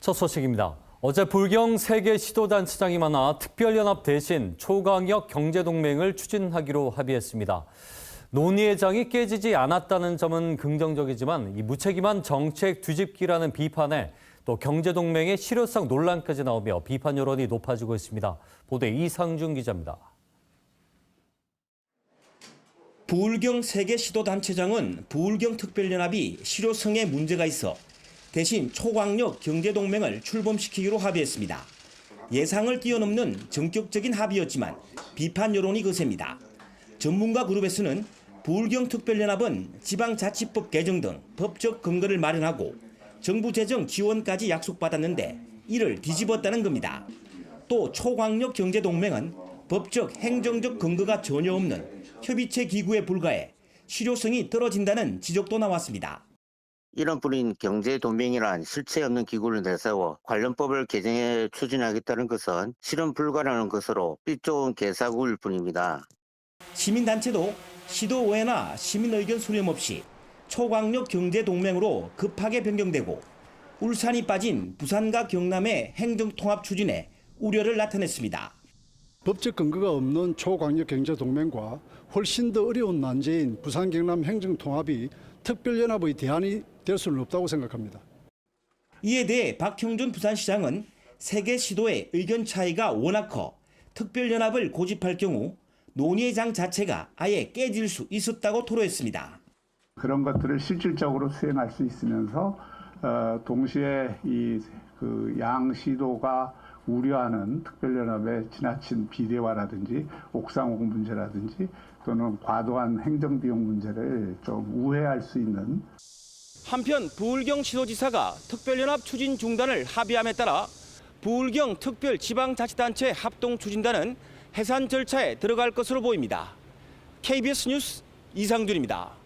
첫 소식입니다. 어제 불경 세계 시도단체장이 만나 특별연합 대신 초강력 경제동맹을 추진하기로 합의했습니다. 논의의 장이 깨지지 않았다는 점은 긍정적이지만 이 무책임한 정책 뒤집기라는 비판에 또 경제동맹의 실효성 논란까지 나오며 비판 여론이 높아지고 있습니다. 보도에 이상준 기자입니다. 부울경 세계 시도단체장은 부울경 특별연합이 실효성에 문제가 있어 대신 초광력 경제동맹을 출범시키기로 합의했습니다. 예상을 뛰어넘는 전격적인 합의였지만 비판 여론이 거셉니다. 전문가 그룹에서는 부울경 특별연합은 지방자치법 개정 등 법적 근거를 마련하고 정부 재정 지원까지 약속받았는데 이를 뒤집었다는 겁니다. 또 초광력 경제동맹은 법적 행정적 근거가 전혀 없는 협의체 기구에 불과해 실효성이 떨어진다는 지적도 나왔습니다. 이런 뿐인 경제동맹이란 실체 없는 기구를 내세워 관련법을 개정해 추진하겠다는 것은 실현 불가라는 것으로 삐 좋은 개사구일 뿐입니다. 시민단체도 시도의회나 시민 의견 수렴 없이 초광력 경제동맹으로 급하게 변경되고 울산이 빠진 부산과 경남의 행정통합 추진에 우려를 나타냈습니다. 법적 근거가 없는 초광력 경제 동맹과 훨씬 더 어려운 난제인 부산 경남 행정 통합이 특별연합의 대안이 될 수는 없다고 생각합니다. 이에 대해 박형준 부산시장은 세계 시도의 의견 차이가 워낙 커 특별연합을 고집할 경우 논의의 장 자체가 아예 깨질 수 있었다고 토로했습니다. 그런 것들을 실질적으로 수행할 수 있으면서 어, 동시에 이 그 양시도가 우려하는 특별연합의 지나친 비대화라든지 옥상옥 문제라든지 또는 과도한 행정비용 문제를 좀 우회할 수 있는 한편 부울경 시도지사가 특별연합 추진 중단을 합의함에 따라 부울경 특별지방자치단체 합동추진단은 해산 절차에 들어갈 것으로 보입니다. KBS 뉴스 이상준입니다.